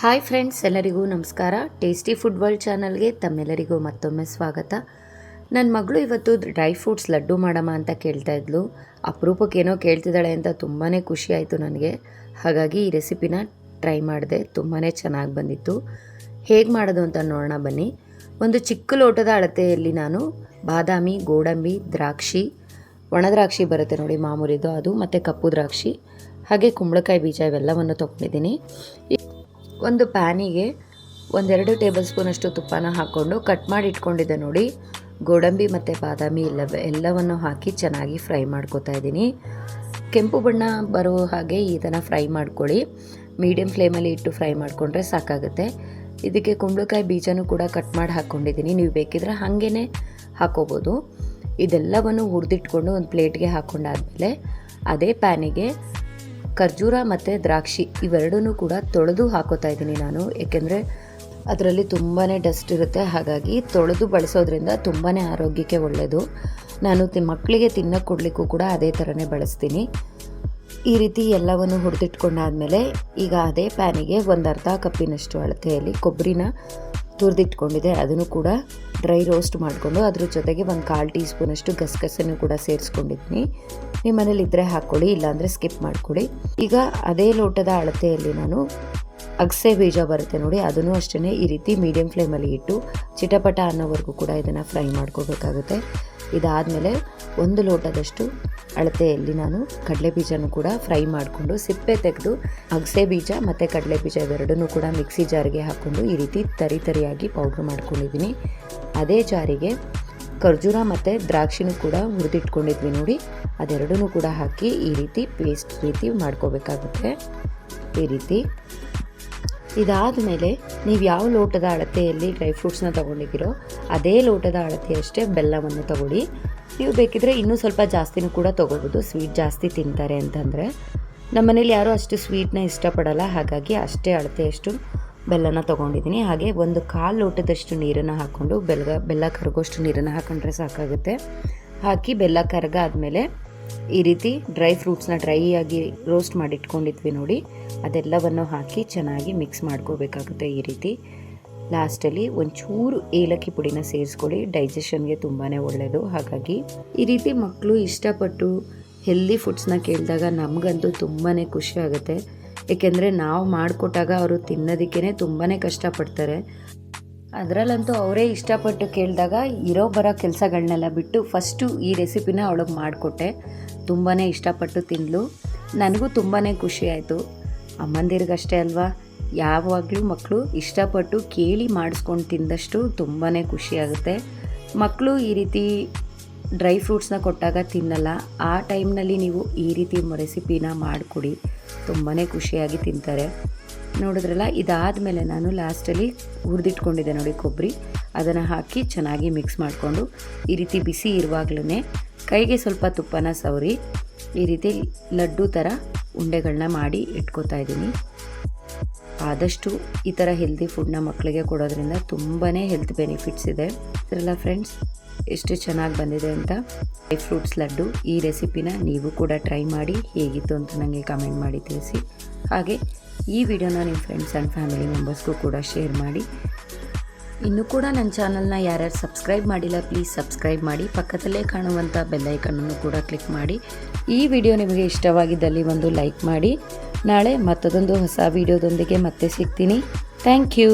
Hi friends, ಎಲ್ಲರಿಗೂ ನಮಸ್ಕಾರ. Tasty food world ಚಾನಲ್ಗೆ ತಮ್ಮೆಲ್ಲರಿಗೂ ಮತ್ತೊಮ್ಮೆ ಸ್ವಾಗತ. ನನ್ನ ಮಗಳು ಇವತ್ತು ಡ್ರೈ ಫ್ರೂಟ್ಸ್ ಲಡ್ಡು ಮಾಡಮ್ಮ ಅಂತ ಕೇಳ್ತಾ ಇದ್ಲು. ಅಪರೂಪಕ್ಕೇನೋ ಕೇಳ್ತಿದ್ದಾಳೆ ಅಂತ ತುಂಬಾ ಖುಷಿ ಆಯಿತು ನನಗೆ. ಹಾಗಾಗಿ ಈ ರೆಸಿಪಿನ ಟ್ರೈ ಮಾಡಿದೆ ತುಂಬಾ ಚೆನ್ನಾಗಿ ಬಂದಿತ್ತು. ಹೇಗೆ ಮಾಡೋದು ಅಂತ ನೋಡೋಣ ಬನ್ನಿ. ಒಂದು ಚಿಕ್ಕ ಲೋಟದ ಅಳತೆಯಲ್ಲಿ ನಾನು ಬಾದಾಮಿ, ಗೋಡಂಬಿ, ದ್ರಾಕ್ಷಿ, ಒಣ ದ್ರಾಕ್ಷಿ ಬರುತ್ತೆ ನೋಡಿ ಮಾಮೂಲಿದು, ಅದು ಮತ್ತು ಕಪ್ಪು ದ್ರಾಕ್ಷಿ, ಹಾಗೆ ಕುಂಬಳಕಾಯಿ ಬೀಜ ಇವೆಲ್ಲವನ್ನು ತೊಗೊಂಡಿದ್ದೀನಿ. ಒಂದು ಪ್ಯಾನಿಗೆ ಒಂದೆರಡು ಟೇಬಲ್ ಸ್ಪೂನಷ್ಟು ತುಪ್ಪನ ಹಾಕ್ಕೊಂಡು ಕಟ್ ಮಾಡಿ ಇಟ್ಕೊಂಡಿದ್ದೆ ನೋಡಿ. ಗೋಡಂಬಿ ಮತ್ತು ಬಾದಾಮಿ ಎಲ್ಲ ಎಲ್ಲವನ್ನು ಹಾಕಿ ಚೆನ್ನಾಗಿ ಫ್ರೈ ಮಾಡ್ಕೊತಾ ಇದ್ದೀನಿ. ಕೆಂಪು ಬಣ್ಣ ಬರೋ ಹಾಗೆ ಇದನ್ನು ಫ್ರೈ ಮಾಡ್ಕೊಳ್ಳಿ. ಮೀಡಿಯಮ್ ಫ್ಲೇಮಲ್ಲಿ ಇಟ್ಟು ಫ್ರೈ ಮಾಡಿಕೊಂಡ್ರೆ ಸಾಕಾಗುತ್ತೆ. ಇದಕ್ಕೆ ಕುಂಬಳಕಾಯಿ ಬೀಜನೂ ಕೂಡ ಕಟ್ ಮಾಡಿ ಹಾಕ್ಕೊಂಡಿದ್ದೀನಿ ನೀವು ಬೇಕಿದ್ರೆ ಹಾಗೇ ಹಾಕೋಬೋದು. ಇದೆಲ್ಲವನ್ನು ಹುರಿದಿಟ್ಕೊಂಡು ಒಂದು ಪ್ಲೇಟ್ಗೆ ಹಾಕ್ಕೊಂಡಾದಮೇಲೆ ಅದೇ ಪ್ಯಾನಿಗೆ ಖರ್ಜೂರ ಮತ್ತು ದ್ರಾಕ್ಷಿ ಇವೆರಡೂ ಕೂಡ ತೊಳೆದು ಹಾಕೋತಾ ಇದ್ದೀನಿ ನಾನು. ಏಕೆಂದರೆ ಅದರಲ್ಲಿ ತುಂಬಾ ಡಸ್ಟ್ ಇರುತ್ತೆ. ಹಾಗಾಗಿ ತೊಳೆದು ಬಳಸೋದ್ರಿಂದ ತುಂಬಾ ಆರೋಗ್ಯಕ್ಕೆ ಒಳ್ಳೆಯದು ನಾನು ತಿ ಮಕ್ಕಳಿಗೆ ತಿನ್ನಕ್ಕೆ ಕೊಡಲಿಕ್ಕೂ ಕೂಡ ಅದೇ ಥರನೇ ಬಳಸ್ತೀನಿ. ಈ ರೀತಿ ಎಲ್ಲವನ್ನು ಹುರಿದಿಟ್ಕೊಂಡಾದಮೇಲೆ ಈಗ ಅದೇ ಪ್ಯಾನಿಗೆ ಒಂದು ಅರ್ಧ ಕಪ್ಪಿನಷ್ಟು ಅಳತೆಯಲ್ಲಿ ಕೊಬ್ಬರಿನ ತುರಿದಿಟ್ಕೊಂಡಿದೆ. ಅದನ್ನು ಕೂಡ ಡ್ರೈ ರೋಸ್ಟ್ ಮಾಡಿಕೊಂಡು ಅದ್ರ ಜೊತೆಗೆ ಒಂದು ಕಾಲು ಟೀ ಸ್ಪೂನಷ್ಟು ಗಸಗಸೆನೂ ಕೂಡ ಸೇರಿಸ್ಕೊಂಡಿದ್ದೀನಿ. ನಿಮ್ಮ ಮನೇಲಿ ಇದ್ದರೆ ಹಾಕ್ಕೊಳ್ಳಿ ಇಲ್ಲಾಂದರೆ ಸ್ಕಿಪ್ ಮಾಡ್ಕೊಳ್ಳಿ ಈಗ ಅದೇ ಲೋಟದ ಅಳತೆಯಲ್ಲಿ ನಾನು ಅಗಸೆ ಬೀಜ ಬರುತ್ತೆ ನೋಡಿ, ಅದನ್ನು ಅಷ್ಟೇ ಈ ರೀತಿ ಮೀಡಿಯಂ ಫ್ಲೇಮಲ್ಲಿ ಇಟ್ಟು ಚಿಟಪಟ ಅನ್ನೋವರೆಗೂ ಕೂಡ ಇದನ್ನು ಫ್ರೈ ಮಾಡ್ಕೋಬೇಕಾಗುತ್ತೆ. ಇದಾದಮೇಲೆ ಒಂದು ಲೋಟದಷ್ಟು ಅಳತೆಯಲ್ಲಿ ನಾನು ಕಡಲೆ ಬೀಜನೂ ಕೂಡ ಫ್ರೈ ಮಾಡಿಕೊಂಡು ಸಿಪ್ಪೆ ತೆಗೆದು ಅಗಸೆ ಬೀಜ ಮತ್ತು ಕಡಲೆ ಬೀಜ ಇವೆರಡನ್ನೂ ಕೂಡ ಮಿಕ್ಸಿ ಜಾರಿಗೆ ಹಾಕ್ಕೊಂಡು ಈ ರೀತಿ ತರಿ ತರಿಯಾಗಿ ಪೌಡ್ರ್ ಮಾಡ್ಕೊಂಡಿದ್ದೀನಿ. ಅದೇ ಜಾರಿಗೆ ಖರ್ಜೂರ ಮತ್ತು ದ್ರಾಕ್ಷಿನೂ ಕೂಡ ಹುರಿದಿಟ್ಕೊಂಡಿದ್ವಿ ನೋಡಿ. ಅದೆರಡೂ ಕೂಡ ಹಾಕಿ ಈ ರೀತಿ ಪೇಸ್ಟ್ ರೀತಿ ಮಾಡ್ಕೋಬೇಕಾಗುತ್ತೆ. ಈ ರೀತಿ. ಇದಾದ ಮೇಲೆ ನೀವು ಯಾವ ಲೋಟದ ಅಳತೆಯಲ್ಲಿ ಡ್ರೈ ಫ್ರೂಟ್ಸ್ನ ತೊಗೊಂಡಿದ್ದೀರೋ ಅದೇ ಲೋಟದ ಅಳತೆಯಷ್ಟೇ ಬೆಲ್ಲವನ್ನು ತಗೊಳ್ಳಿ. ನೀವು ಬೇಕಿದ್ರೆ ಇನ್ನೂ ಸ್ವಲ್ಪ ಜಾಸ್ತಿನೂ ಕೂಡ ತೊಗೋಬೋದು ಸ್ವೀಟ್ ಜಾಸ್ತಿ ತಿಂತಾರೆ ಅಂತಂದರೆ. ನಮ್ಮ ಮನೇಲಿ ಯಾರೂ ಅಷ್ಟು ಸ್ವೀಟ್ನ ಇಷ್ಟಪಡಲ್ಲ. ಹಾಗಾಗಿ ಅಷ್ಟೇ ಅಳತೆಯಷ್ಟು ಬೆಲ್ಲನ ತೊಗೊಂಡಿದ್ದೀನಿ. ಹಾಗೆ ಒಂದು ಕಾಲು ಲೋಟದಷ್ಟು ನೀರನ್ನು ಹಾಕ್ಕೊಂಡು ಬೆಲ್ಲ ಬೆಲ್ಲ ಕರಗೋಷ್ಟು ನೀರನ್ನು ಹಾಕೊಂಡ್ರೆ ಸಾಕಾಗುತ್ತೆ. ಹಾಕಿ ಬೆಲ್ಲ ಕರಗ ಆದಮೇಲೆ ಈ ರೀತಿ ಡ್ರೈ ಫ್ರೂಟ್ಸ್ನ ಡ್ರೈ ಆಗಿ ರೋಸ್ಟ್ ಮಾಡಿಟ್ಕೊಂಡಿದ್ವಿ ನೋಡಿ. ಅದೆಲ್ಲವನ್ನು ಹಾಕಿ ಚೆನ್ನಾಗಿ ಮಿಕ್ಸ್ ಮಾಡ್ಕೋಬೇಕಾಗುತ್ತೆ ಈ ರೀತಿ. ಲಾಸ್ಟಲ್ಲಿ ಒಂಚೂರು ಏಲಕ್ಕಿ ಪುಡಿನ ಸೇರಿಸ್ಕೊಳ್ಳಿ. ಡೈಜೆಷನ್ಗೆ ತುಂಬಾ ಒಳ್ಳೆಯದು ಹಾಗಾಗಿ ಈ ರೀತಿ ಮಕ್ಕಳು ಇಷ್ಟಪಟ್ಟು ಹೆಲ್ದಿ ಫುಡ್ಸ್ನ ಕೇಳಿದಾಗ ನಮಗಂತೂ ತುಂಬಾ ಖುಷಿ ಆಗುತ್ತೆ. ಏಕೆಂದರೆ ನಾವು ಮಾಡಿಕೊಟ್ಟಾಗ ಅವರು ತಿನ್ನೋದಕ್ಕೇ ತುಂಬಾ ಕಷ್ಟಪಡ್ತಾರೆ. ಅದರಲ್ಲಂತೂ ಅವರೇ ಇಷ್ಟಪಟ್ಟು ಕೇಳಿದಾಗ ಇರೋ ಬರೋ ಕೆಲಸಗಳನ್ನೆಲ್ಲ ಬಿಟ್ಟು ಫಸ್ಟು ಈ ರೆಸಿಪಿನ ಅವಳಿಗೆ ಮಾಡಿಕೊಟ್ಟೆ. ತುಂಬಾ ಇಷ್ಟಪಟ್ಟು ತಿಂದಳು ನನಗೂ ತುಂಬಾ ಖುಷಿ ಆಯಿತು. ಅಮ್ಮಂದಿರಿಗಷ್ಟೇ ಅಲ್ವಾ? ಯಾವಾಗಲೂ ಮಕ್ಕಳು ಇಷ್ಟಪಟ್ಟು ಕೇಳಿ ಮಾಡಿಸ್ಕೊಂಡು ತಿಂದಷ್ಟು ತುಂಬಾ ಖುಷಿಯಾಗುತ್ತೆ ಮಕ್ಕಳು ಈ ರೀತಿ ಡ್ರೈ ಫ್ರೂಟ್ಸ್ನ ಕೊಟ್ಟಾಗ ತಿನ್ನಲ್ಲ. ಆ ಟೈಮ್ನಲ್ಲಿ ನೀವು ಈ ರೀತಿ ರೆಸಿಪಿನ ಮಾಡಿಕೊಡಿ. ತುಂಬಾ ಖುಷಿಯಾಗಿ ತಿಂತಾರೆ. ನೋಡಿದ್ರಲ್ಲ, ಇದಾದಮೇಲೆ ನಾನು ಲಾಸ್ಟಲ್ಲಿ ಹುರಿದಿಟ್ಕೊಂಡಿದ್ದೆ ನೋಡಿ ಕೊಬ್ಬರಿ. ಅದನ್ನು ಹಾಕಿ ಚೆನ್ನಾಗಿ ಮಿಕ್ಸ್ ಮಾಡಿಕೊಂಡು ಈ ರೀತಿ ಬಿಸಿ ಇರುವಾಗಲೇ ಕೈಗೆ ಸ್ವಲ್ಪ ತುಪ್ಪನ ಸವರಿ ಈ ರೀತಿ ಲಡ್ಡು ಥರ ಉಂಡೆಗಳನ್ನ ಮಾಡಿ ಇಟ್ಕೋತಾ ಇದ್ದೀನಿ. ಆದಷ್ಟು ಈ ಥರ ಹೆಲ್ದಿ ಫುಡ್ನ ಮಕ್ಕಳಿಗೆ ಕೊಡೋದ್ರಿಂದ ತುಂಬಾ ಹೆಲ್ತ್ ಬೆನಿಫಿಟ್ಸ್ ಇದೆ. ಇದರಲ್ಲ ಫ್ರೆಂಡ್ಸ್ ಎಷ್ಟು ಚೆನ್ನಾಗಿ ಬಂದಿದೆ ಅಂತ ಡ್ರೈ ಫ್ರೂಟ್ಸ್ ಲಡ್ಡು ಈ ರೆಸಿಪಿನ ನೀವು ಕೂಡ ಟ್ರೈ ಮಾಡಿ ಹೇಗಿತ್ತು ಅಂತ ನನಗೆ ಕಮೆಂಟ್ ಮಾಡಿ ತಿಳಿಸಿ. ಹಾಗೆ ಈ ವಿಡಿಯೋನ ನಿಮ್ಮ ಫ್ರೆಂಡ್ಸ್ ಆ್ಯಂಡ್ ಫ್ಯಾಮಿಲಿ ಮೆಂಬರ್ಸ್ಗೂ ಕೂಡ ಶೇರ್ ಮಾಡಿ. ಇನ್ನೂ ಕೂಡ ನನ್ನ ಚಾನಲ್ನ ಯಾರ್ಯಾರು ಸಬ್ಸ್ಕ್ರೈಬ್ ಮಾಡಿಲ್ಲ ಪ್ಲೀಸ್ ಸಬ್ಸ್ಕ್ರೈಬ್ ಮಾಡಿ. ಪಕ್ಕದಲ್ಲೇ ಕಾಣುವಂಥ ಬೆಲ್ಲೈಕನ್ನನ್ನು ಕೂಡ ಕ್ಲಿಕ್ ಮಾಡಿ. ಈ ವಿಡಿಯೋ ನಿಮಗೆ ಇಷ್ಟವಾಗಿದ್ದಲ್ಲಿ ಒಂದು ಲೈಕ್ ಮಾಡಿ. ನಾಳೆ ಮತ್ತದೊಂದು ಹೊಸ ವಿಡಿಯೋದೊಂದಿಗೆ ಮತ್ತೆ ಸಿಗ್ತೀನಿ. Thank you